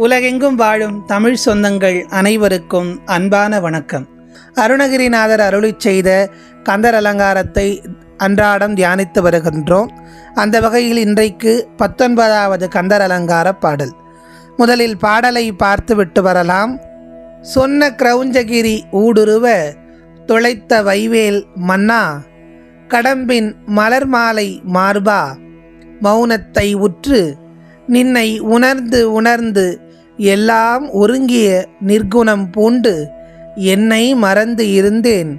உலகெங்கும் வாழும் தமிழ் சொந்தங்கள் அனைவருக்கும் அன்பான வணக்கம். அருணகிரிநாதர் அருளிச் செய்த கந்தர் அலங்காரத்தை அன்றாடம் தியானித்து வருகின்றோம். அந்த வகையில் இன்றைக்கு பத்தொன்பதாவது கந்தர் அலங்கார பாடல். முதலில் பாடலை பார்த்துவிட்டு வரலாம். சொன்ன கிரௌஞ்சகிரி ஊடுருவ தொலைத்த வைவேல் மன்னா கடம்பின் மலர் மாலை மார்பா மௌனத்தை உற்று நின்னை உணர்ந்து உணர்ந்து எல்லாம் ஒருங்கிய நிர்குணம் பூண்டு என்னை மறந்து இருந்தேன்.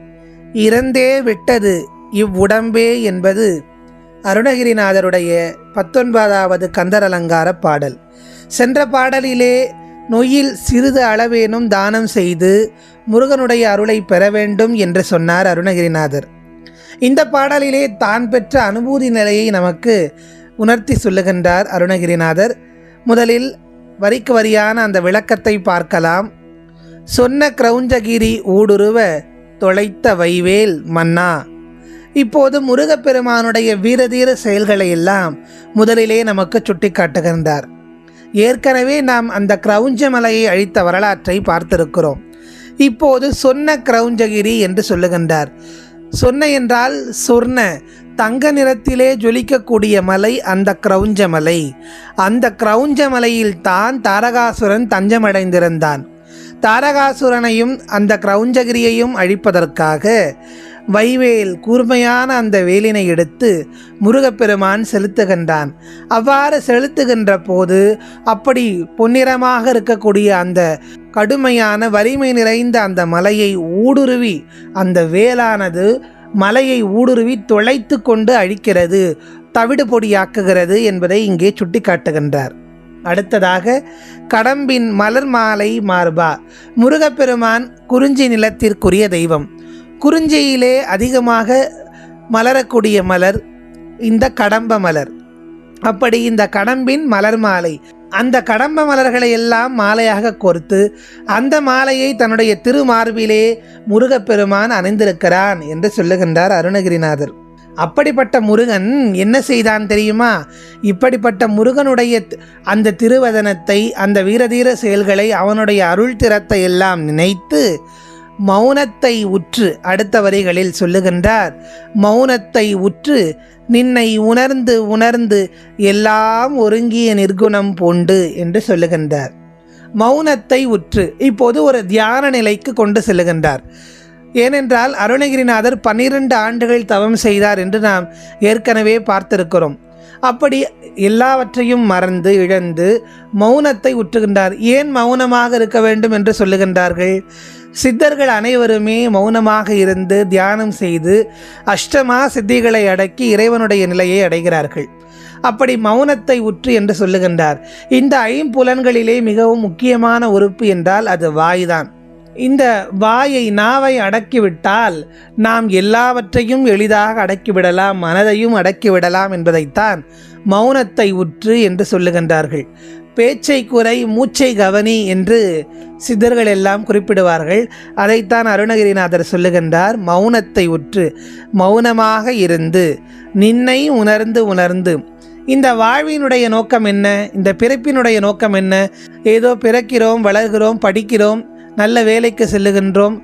இறந்தே விட்டது இவ்வுடம்பே என்பது அருணகிரிநாதருடைய பத்தொன்பதாவது கந்தர் அலங்கார பாடல். சென்ற பாடலிலே நொய்யில் சிறிது அளவேனும் தானம் செய்து முருகனுடைய அருளை பெற வேண்டும் என்று சொன்னார் அருணகிரிநாதர். இந்த பாடலிலே தான் பெற்ற அனுபூதி நிலையை நமக்கு உணர்த்தி சொல்லுகின்றார் அருணகிரிநாதர். முதலில் வரிக்கு வரியான அந்த விளக்கத்தை பார்க்கலாம். சொன்ன கிரௌஞ்சகிரி ஊடுருவ தொலைத்த வைவேல் மன்னா. இப்போது முருகப்பெருமானுடைய வீரதீர செயல்களை எல்லாம் முதலிலே நமக்கு சுட்டிக்காட்டுகின்றார். ஏற்கனவே நாம் அந்த கிரௌஞ்ச மலையை அழித்த வரலாற்றை பார்த்திருக்கிறோம். இப்போது சொன்ன கிரௌஞ்சகிரி என்று சொல்லுகின்றார். சொன்ன என்றால் சொர்ண தங்க நிறத்திலே ஜொலிக்கக்கூடிய மலை அந்த கிரௌஞ்ச மலை அந்த கிரௌஞ்ச மலையில் தான் தாரகாசுரன் தஞ்சமடைந்திருந்தான். தாரகாசுரனையும் அந்த கிரௌஞ்சகிரியையும் அழிப்பதற்காக வைவேல் கூர்மையான அந்த வேலினை எடுத்து முருகப்பெருமான் செலுத்துகின்றான். அவ்வாறு செலுத்துகின்ற போது அப்படி பொன்னிறமாக இருக்கக்கூடிய அந்த கடுமையான வலிமை நிறைந்த அந்த மலையை ஊடுருவி அந்த வேலானது மலையை ஊடுருவி தொலைத்து கொண்டு அழிக்கிறது தவிடு பொடியாக்குகிறது என்பதை இங்கே சுட்டிக்காட்டுகின்றார். அடுத்ததாக கடம்பின் மலர் மாலை மார்பா முருகப்பெருமான் குறிஞ்சி நிலத்திற்குரிய தெய்வம். குறிஞ்சியிலே அதிகமாக மலரக்கூடிய மலர் இந்த கடம்ப மலர். அப்படி இந்த கடம்பின் மலர் மாலை அந்த கடம்ப மலர்களை எல்லாம் மாலையாக கோர்த்து அந்த மாலையை தன்னுடைய திருமார்பிலே முருகப்பெருமான் அணிந்திருக்கிறான் என்று சொல்லுகின்றார் அருணகிரிநாதர். அப்படிப்பட்ட முருகன் என்ன செய்தான் தெரியுமா? இப்படிப்பட்ட முருகனுடைய அந்த திருவதனத்தை அந்த வீரதீர செயல்களை அவனுடைய அருள் திறத்தை எல்லாம் நினைத்து மௌனத்தை உற்று அடுத்த வரிகளில் சொல்லுகின்றார் மௌனத்தை உற்று நின்னை உணர்ந்து உணர்ந்து எல்லாம் ஒருங்கிய நிர்குணம் பூண்டு என்று சொல்லுகின்றார். மௌனத்தை உற்று இப்போது ஒரு தியான நிலைக்கு கொண்டு செல்லுகின்றார். ஏனென்றால் அருணகிரிநாதர் பன்னிரண்டு ஆண்டுகள் தவம் செய்தார் என்று நாம் ஏற்கனவே பார்த்திருக்கிறோம். அப்படி எல்லாவற்றையும் மறந்து இழந்து மௌனத்தை உற்றுகின்றார். ஏன் மௌனமாக இருக்க வேண்டும் என்று சொல்லுகின்றார்கள்? சித்தர்கள் அனைவருமே மௌனமாக இருந்து தியானம் செய்து அஷ்டமா சித்திகளை அடக்கி இறைவனுடைய நிலையை அடைகிறார்கள். அப்படி மௌனத்தை உற்று என்று சொல்லுகின்றார். இந்த ஐம்புலன்களிலே மிகவும் முக்கியமான உறுப்பு என்றால் அது வாய்தான். இந்த வாயை நாவை அடக்கிவிட்டால் நாம் எல்லாவற்றையும் எளிதாக அடக்கிவிடலாம் மனதையும் அடக்கிவிடலாம் என்பதைத்தான் மௌனத்தை உற்று என்று சொல்லுகின்றார்கள். பேச்சை குறை மூச்சை கவனி என்று சித்தர்கள் எல்லாம் குறிப்பிடுவார்கள். அதைத்தான் அருணகிரிநாதர் சொல்லுகின்றார் மௌனத்தை உற்று மௌனமாக இருந்து நின்னை உணர்ந்து உணர்ந்து. இந்த வாழ்வினுடைய நோக்கம் என்ன? இந்த பிறப்பினுடைய நோக்கம் என்ன? ஏதோ பிறக்கிறோம் வளர்கிறோம் படிக்கிறோம் நல்ல வேலைக்கு செல்லுகின்றோம்.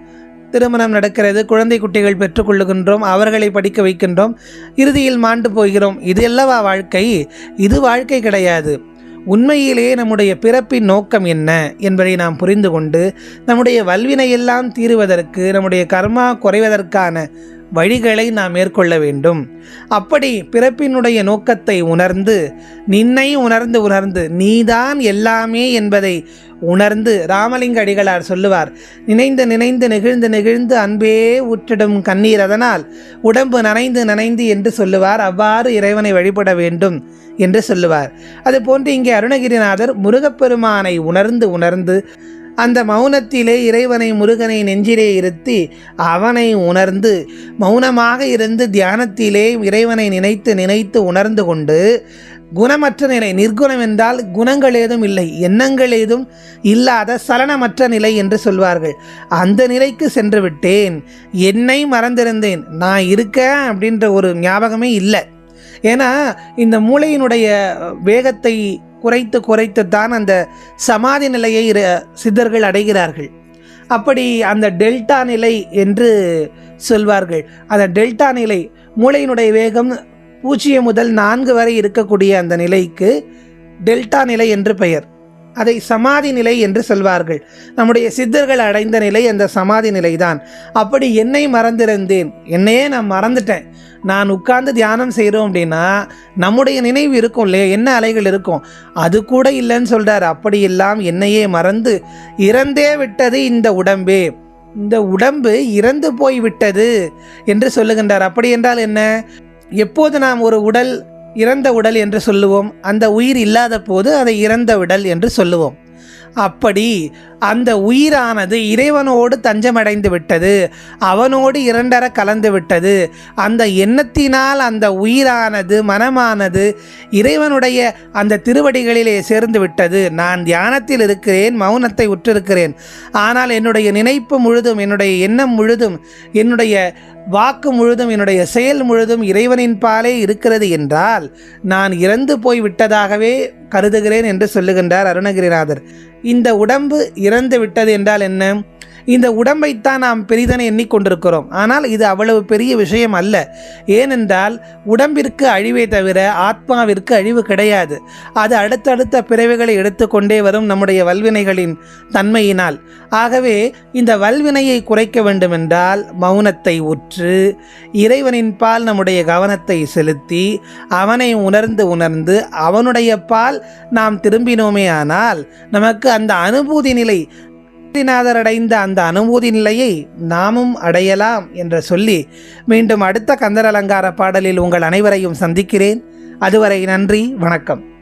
திருமணம் நடக்கிறது குழந்தை குட்டிகள் பெற்றுக்கொள்ளுகின்றோம் அவர்களை படிக்க வைக்கின்றோம் இறுதியில் மாண்டு போகிறோம். இது அல்லவா வாழ்க்கை? இது வாழ்க்கை கிடையாது. உண்மையிலேயே நம்முடைய பிறப்பின் நோக்கம் என்ன என்பதை நாம் புரிந்து கொண்டு நம்முடைய வல்வினையெல்லாம் தீருவதற்கு நம்முடைய கர்மா குறைவதற்கான வழிகளை நாம் மேற்கொள்ள வேண்டும். அப்படி பிறப்பினுடைய நோக்கத்தை உணர்ந்து நின்னை உணர்ந்து உணர்ந்து நீதான் எல்லாமே என்பதை உணர்ந்து ராமலிங்க அடிகளார் சொல்லுவார். நினைந்து நினைந்து நெகிழ்ந்து நெகிழ்ந்து அன்பே ஊற்றிடும் கண்ணீர் அதனால் உடம்பு நனைந்து நனைந்து என்று சொல்லுவார். அவ்வாறு இறைவனை வழிபட வேண்டும் என்று சொல்லுவார். அதுபோன்று இங்கே அருணகிரிநாதர் முருகப்பெருமானை உணர்ந்து உணர்ந்து அந்த மௌனத்திலே இறைவனை முருகனை நெஞ்சிலே இருத்தி அவனை உணர்ந்து மௌனமாக இருந்து தியானத்திலே இறைவனை நினைத்து நினைத்து உணர்ந்து கொண்டு குணமற்ற நிலை நிர்குணம் என்றால் குணங்கள் ஏதும் இல்லை எண்ணங்கள் ஏதும் இல்லாத சலனமற்ற நிலை என்று சொல்வார்கள். அந்த நிலைக்கு சென்று விட்டேன் என்னை மறந்திருந்தேன் நான் இருக்கேன் அப்படின்ற ஒரு ஞாபகமே இல்லை. ஏன்னா இந்த மூளையினுடைய வேகத்தை குறைத்து குறைத்து தான் அந்த சமாதி நிலையை சித்தர்கள் அடைகிறார்கள். அப்படி அந்த டெல்டா நிலை என்று சொல்வார்கள். அந்த டெல்டா நிலை மூளையினுடைய வேகம் பூஜ்ஜியம் முதல் நான்கு வரை இருக்கக்கூடிய அந்த நிலைக்கு டெல்டா நிலை என்று பெயர். அதை சமாதி நிலை என்று சொல்வார்கள். நம்முடைய சித்தர்கள் அடைந்த நிலை அந்த சமாதி நிலைதான். அப்படி என்னை மறந்திருந்தேன். என்னையே நான் மறந்துட்டேன். நான் உட்கார்ந்து தியானம் செய்கிறோம் அப்படின்னா நம்முடைய நினைவு இருக்கும் இல்லையா? என்ன அலைகள் இருக்கும்? அது கூட இல்லைன்னு சொல்கிறார் அப்படி எல்லாம் என்னையே மறந்து இறந்தே விட்டது இந்த உடம்பே. இந்த உடம்பு இறந்து போய் விட்டது என்று சொல்லுகின்றார். அப்படி என்றால் என்ன? எப்போது நாம் ஒரு உடல் இறந்த உடல் என்று சொல்லுவோம்? அந்த உயிர் இல்லாத போது அதை இறந்த உடல் என்று சொல்லுவோம். அப்படி அந்த உயிரானது இறைவனோடு தஞ்சமடைந்து விட்டது அவனோடு இரண்டர கலந்து விட்டது. அந்த எண்ணத்தினால் அந்த உயிரானது மனமானது இறைவனுடைய அந்த திருவடிகளிலே சேர்ந்து விட்டது. நான் தியானத்தில் இருக்கிறேன் மௌனத்தை உற்றிருக்கிறேன். ஆனால் என்னுடைய நினைப்பு முழுதும் என்னுடைய எண்ணம் முழுதும் என்னுடைய வாக்கு முழுதும் என்னுடைய செயல் முழுதும் இறைவனின் பாலே இருக்கிறது என்றால் நான் இறந்து போய் விட்டதாகவே கருதுகிறேன் என்று சொல்லுகின்றார் அருணகிரிநாதர். இந்த உடம்பு இறந்து விட்டது என்றால் என்ன? இந்த உடம்பைத்தான் நாம் பெரிதென எண்ணிக்கொண்டிருக்கிறோம். ஆனால் இது அவ்வளவு பெரிய விஷயம் அல்ல. ஏனென்றால் உடம்பிற்கு அழிவே தவிர ஆத்மாவிற்கு அழிவு கிடையாது. அது அடுத்தடுத்த பிறவிகளை எடுத்துக்கொண்டே வரும் நம்முடைய வல்வினைகளின் தன்மையினால். ஆகவே இந்த வல்வினையை குறைக்க வேண்டுமென்றால் மௌனத்தை உற்று இறைவனின் பால் நம்முடைய கவனத்தை செலுத்தி அவனை உணர்ந்து உணர்ந்து அவனுடைய பால் நாம் திரும்பினோமே ஆனால் நமக்கு அந்த அனுபூதி நிலை நாதர் அடைந்த அந்த அனுபூதி நிலையை நாமும் அடையலாம் என்று சொல்லி மீண்டும் அடுத்த கந்தர் அலங்கார பாடலில் உங்கள் அனைவரையும் சந்திக்கிறேன். அதுவரை நன்றி வணக்கம்.